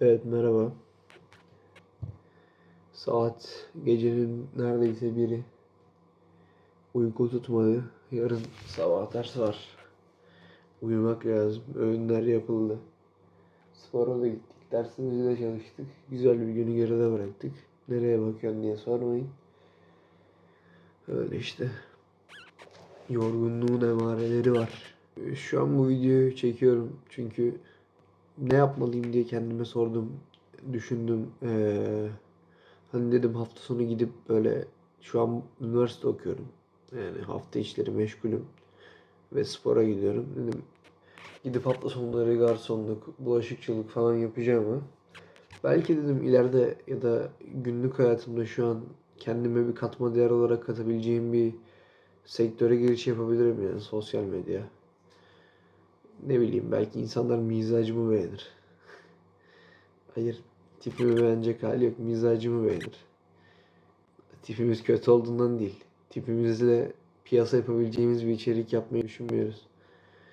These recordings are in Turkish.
Evet merhaba. Saat gecenin neredeyse biri. Uyku tutmadı. Yarın sabah ders var. Uyumak lazım. Öğünler yapıldı. Spora da gittik. Dersimizi de çalıştık. Güzel bir günü geride bıraktık. Nereye bakıyorsun diye sormayın. Öyle işte. Yorgunluğun emareleri var. Şu an bu videoyu çekiyorum çünkü ne yapmalıyım diye kendime sordum, düşündüm. Ee, hani dedim hafta sonu gidip böyle şu an üniversite okuyorum. Yani hafta içleri meşgulüm ve spora gidiyorum. Dedim gidip hafta sonları garsonluk, bulaşıkçılık falan yapacağım ama belki dedim ileride ya da günlük hayatımda şu an kendime bir katma değer olarak katabileceğim bir sektöre giriş yapabilirim yani sosyal medya. Ne bileyim belki insanlar mizacımı beğenir. Hayır tipimi beğenecek hali yok mizacımı beğenir. Tipimiz kötü olduğundan değil. Tipimizle piyasa yapabileceğimiz bir içerik yapmayı düşünmüyoruz.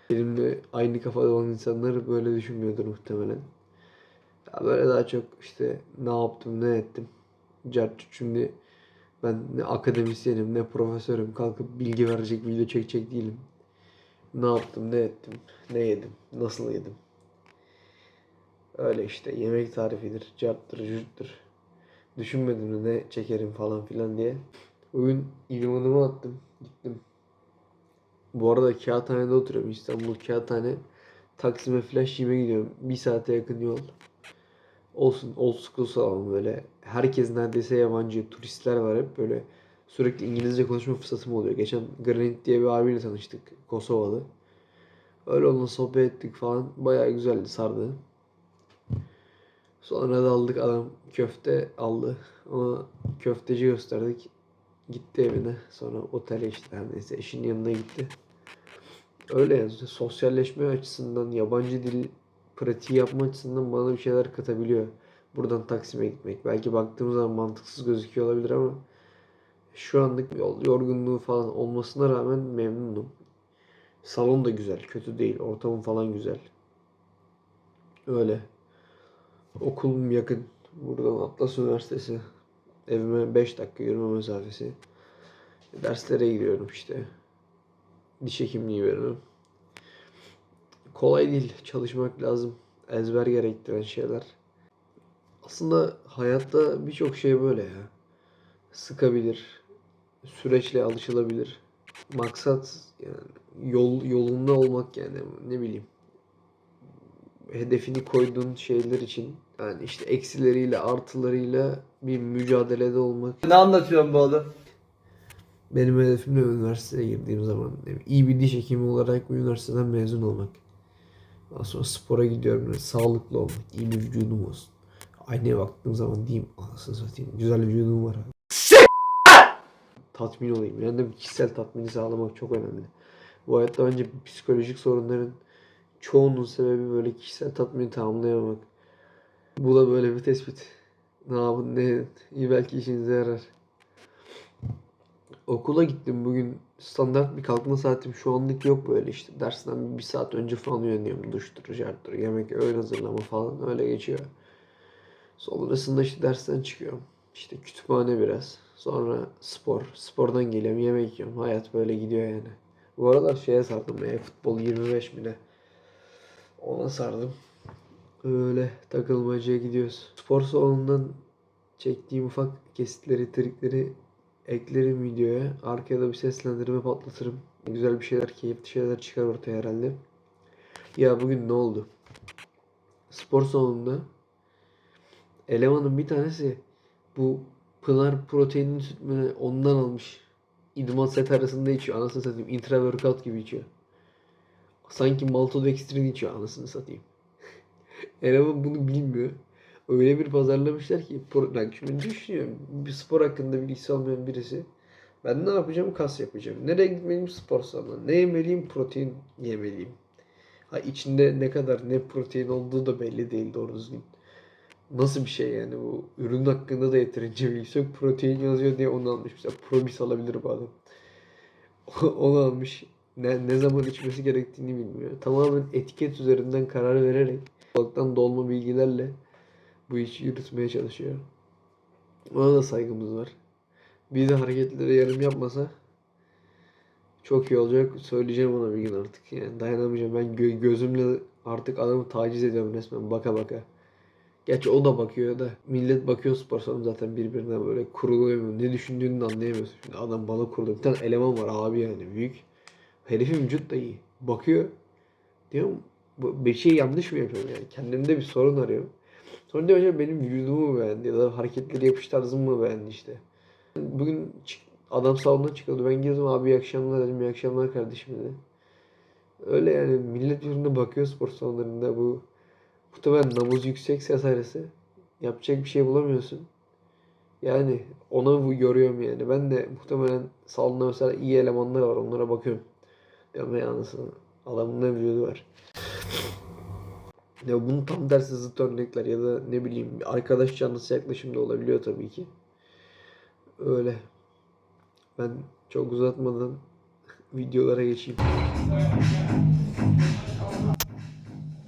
Benimle aynı kafada olan insanlar böyle düşünmüyordur muhtemelen. Ya böyle daha çok işte ne yaptım ne ettim. Cart şimdi ben ne akademisyenim ne profesörüm kalkıp bilgi verecek video çekecek değilim. Ne yaptım, ne ettim, ne yedim, nasıl yedim. Öyle işte yemek tarifidir, carttır, cürttür. Düşünmedim de ne çekerim falan filan diye. Bugün ilmanımı attım, gittim. Bu arada Kağıthane'de oturuyorum. İstanbul Kağıthane. Taksim'e flash yeme gidiyorum. Bir saate yakın yol. Olsun old school salon böyle. Herkes neredeyse yabancı. Turistler var hep böyle. Sürekli İngilizce konuşma fırsatım oluyor. Geçen Granit diye bir abiyle tanıştık. Kosovalı. Öyle onunla sohbet ettik falan. Bayağı güzeldi, sardı. Sonra da aldık adam köfte aldı. Ona köfteci gösterdik. Gitti evine. Sonra otele işte her neyse eşinin yanına gitti. Öyle yani sosyalleşme açısından yabancı dil pratiği yapma açısından bana bir şeyler katabiliyor. Buradan Taksim'e gitmek. Belki baktığım zaman mantıksız gözüküyor olabilir ama şu anlık yorgunluğu falan olmasına rağmen memnunum. Salon da güzel, kötü değil. Ortamım falan güzel. Öyle. Okulum yakın. Buradan Atlas Üniversitesi. Evime 5 dakika yürüme mesafesi. Derslere gidiyorum işte. Diş hekimliği bölümü. Kolay değil. Çalışmak lazım. Ezber gerektiren şeyler. Aslında hayatta birçok şey böyle ya. Sıkabilir. Süreçle alışılabilir. Maksat yani yol yolunda olmak yani ne bileyim. Hedefini koyduğun şeyler için yani işte eksileriyle artılarıyla bir mücadelede olmak. Ne anlatıyorsun bu adam? Benim hedefim de üniversiteye girdiğim zaman yani iyi bir diş hekimi olarak üniversiteden mezun olmak. Daha sonra spora gidiyorum. böyle sağlıklı olmak. iyi bir vücudum olsun. Aynaya baktığım zaman diyeyim anasını satayım. Güzel vücudum var abi. Tatmin olayım. Yani de bir kişisel tatmini sağlamak çok önemli. Bu hayatta bence psikolojik sorunların çoğunun sebebi böyle kişisel tatmini tamamlayamamak. Bu da böyle bir tespit. Ne yapın ne. İyi belki işinize yarar. Okula gittim bugün. Standart bir kalkma saatim şu anlık yok böyle işte. Dersten bir saat önce falan uyanıyorum. Duştur, jarttır, yemek, öğün hazırlama falan öyle geçiyor. Sonrasında işte dersten çıkıyorum. İşte kütüphane biraz. Sonra spor. Spordan geliyorum, yemek yiyorum. Hayat böyle gidiyor yani. Bu aralar şeye sardım ya. Futbol 25 mi ne? Ona sardım. Öyle takılmacaya gidiyoruz. Spor salonundan çektiğim ufak kesitleri, trikleri eklerim videoya. Arkaya da bir seslendirme patlatırım. Güzel bir şeyler, keyifli şeyler çıkar ortaya herhalde. Ya bugün ne oldu? Spor salonunda elemanın bir tanesi bu Pınar proteinini sütmeni ondan almış. İdman set arasında içiyor. Anasını satayım. Intra workout gibi içiyor. Sanki maltodextrin içiyor anasını satayım. Eleman bunu bilmiyor. Öyle bir pazarlamışlar ki bak şimdi düşünüyorum bir spor hakkında bilgisi olmayan birisi ben ne yapacağım kas yapacağım nereye gitmeliyim spor salonuna ne yemeliyim protein yemeliyim ha içinde ne kadar ne protein olduğu da belli değil doğru düzgün nasıl bir şey yani bu ürün hakkında da yeterince bilgisi yok protein yazıyor diye onu almış mesela probis alabilir bu adam onu almış ne, ne zaman içmesi gerektiğini bilmiyor tamamen etiket üzerinden karar vererek kulaktan dolma bilgilerle bu işi yürütmeye çalışıyor. Ona da saygımız var. Bir de hareketleri yarım yapmasa çok iyi olacak. Söyleyeceğim ona bir gün artık. Yani dayanamayacağım. Ben gö- gözümle artık adamı taciz ediyorum resmen baka baka. Gerçi o da bakıyor da. Millet bakıyor spor salonu zaten birbirine böyle kuruluyor. Ne düşündüğünü de anlayamıyorsun. Şimdi adam bana kuruluyor. Bir tane eleman var abi yani büyük. Herifin vücut da iyi. Bakıyor. Diyorum bu bir şey yanlış mı yapıyorum yani. Kendimde bir sorun arıyorum. Sonra diyor hocam benim vücudumu mu beğendi ya da hareketleri yapış tarzımı mı beğendi işte. Bugün adam salonuna çıkıyordu. Ben girdim abi iyi akşamlar dedim. İyi akşamlar kardeşim dedi. Öyle yani millet birbirine bakıyor spor salonlarında bu muhtemelen nabız yüksek vesairesi. Yapacak bir şey bulamıyorsun. Yani ona bu görüyorum yani. Ben de muhtemelen salonda mesela iyi elemanlar var. Onlara bakıyorum. Diyorum ya anasını. Adamın ne vücudu var. Ya bunun tam tersi zıt örnekler ya da ne bileyim arkadaş canlısı yaklaşımda olabiliyor tabii ki. Öyle. Ben çok uzatmadan videolara geçeyim.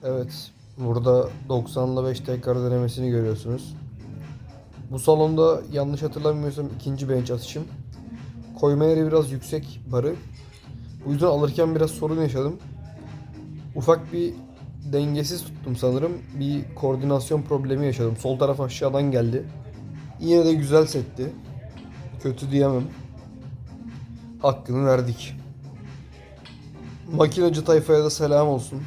Evet. Burada 90'la 5 tekrar denemesini görüyorsunuz. Bu salonda yanlış hatırlamıyorsam ikinci bench atışım. Koyma yeri biraz yüksek barı. Bu yüzden alırken biraz sorun yaşadım. Ufak bir dengesiz tuttum sanırım. Bir koordinasyon problemi yaşadım. Sol taraf aşağıdan geldi. Yine de güzel setti. Kötü diyemem. Hakkını verdik. Makinacı tayfaya da selam olsun.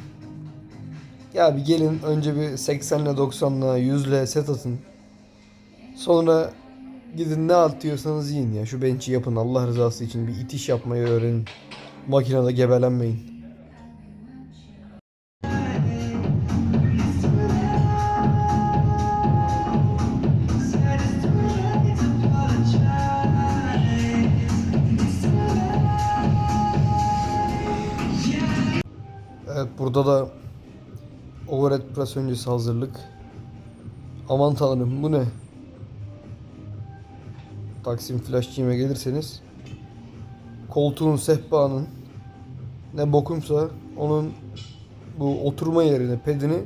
Ya bir gelin önce bir 80'le 90'la 100'le set atın. Sonra gidin ne atıyorsanız yiyin ya. Şu bench'i yapın Allah rızası için. Bir itiş yapmayı öğrenin. Makinede gebelenmeyin. Evet burada da overhead press öncesi hazırlık. Aman tanrım bu ne? Taksim flash gym'e gelirseniz koltuğun sehpanın ne bokumsa onun bu oturma yerine pedini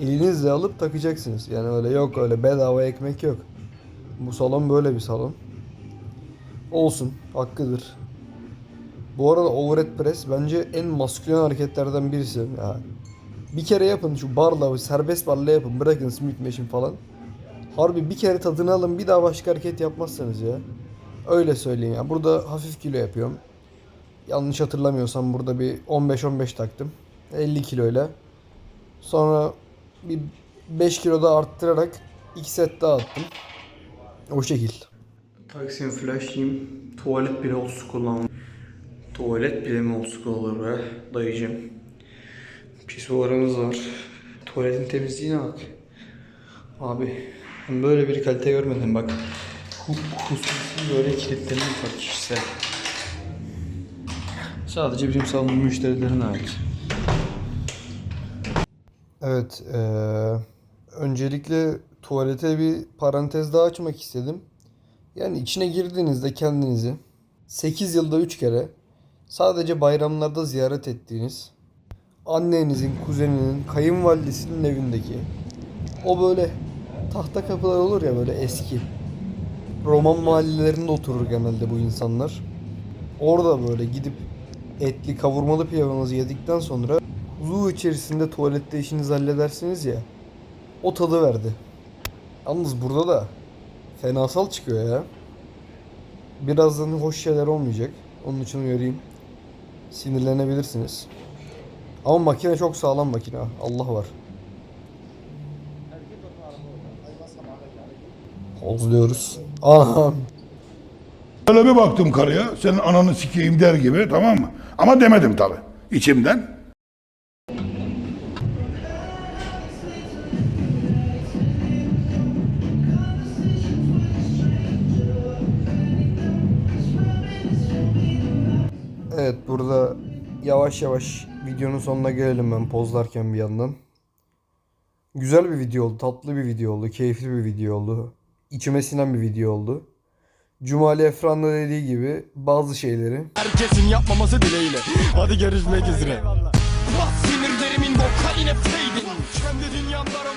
elinizle alıp takacaksınız. Yani öyle yok öyle bedava ekmek yok. Bu salon böyle bir salon. Olsun hakkıdır. Bu arada overhead press bence en maskülen hareketlerden birisi. Ya. Bir kere yapın şu barla, serbest barla yapın. Bırakın Smith Machine falan. Harbi bir kere tadını alın bir daha başka hareket yapmazsanız ya. Öyle söyleyeyim ya. Burada hafif kilo yapıyorum. Yanlış hatırlamıyorsam burada bir 15-15 taktım. 50 kiloyla. Sonra bir 5 kilo da arttırarak 2 set daha attım. O şekil. Taksim Flash Gym tuvalet bile olsun kullanmam. Tuvalet bile mi olsun olur be dayıcım. Pisuarımız var. Tuvaletin temizliğine bak. Abi ben böyle bir kalite görmedim bak. Hu- Hususi böyle kilitlerini var kişisel. Sadece bizim salonun müşterilerine ait. Evet, eee, öncelikle tuvalete bir parantez daha açmak istedim. Yani içine girdiğinizde kendinizi 8 yılda 3 kere sadece bayramlarda ziyaret ettiğiniz annenizin, kuzeninin, kayınvalidesinin evindeki o böyle tahta kapılar olur ya böyle eski. Roman mahallelerinde oturur genelde bu insanlar. Orada böyle gidip etli kavurmalı pilavınızı yedikten sonra huzur içerisinde tuvalette işinizi halledersiniz ya. O tadı verdi. Yalnız burada da fenasal çıkıyor ya. Birazdan hoş şeyler olmayacak. Onun için uyarayım. Sinirlenebilirsiniz. Ama makine çok sağlam makine. Allah var. Hozluyoruz. Aha. Böyle bir baktım karıya, senin ananı sikeyim der gibi tamam mı? Ama demedim tabi içimden. Evet burada yavaş yavaş videonun sonuna gelelim ben pozlarken bir yandan. Güzel bir video oldu, tatlı bir video oldu, keyifli bir video oldu. İçime sinen bir video oldu. Cumali Efran da dediği gibi bazı şeyleri Herkesin yapmaması dileğiyle. Hadi görüşmek üzere. Bas sinirlerimin vokaline peydin. Kendi dünyamda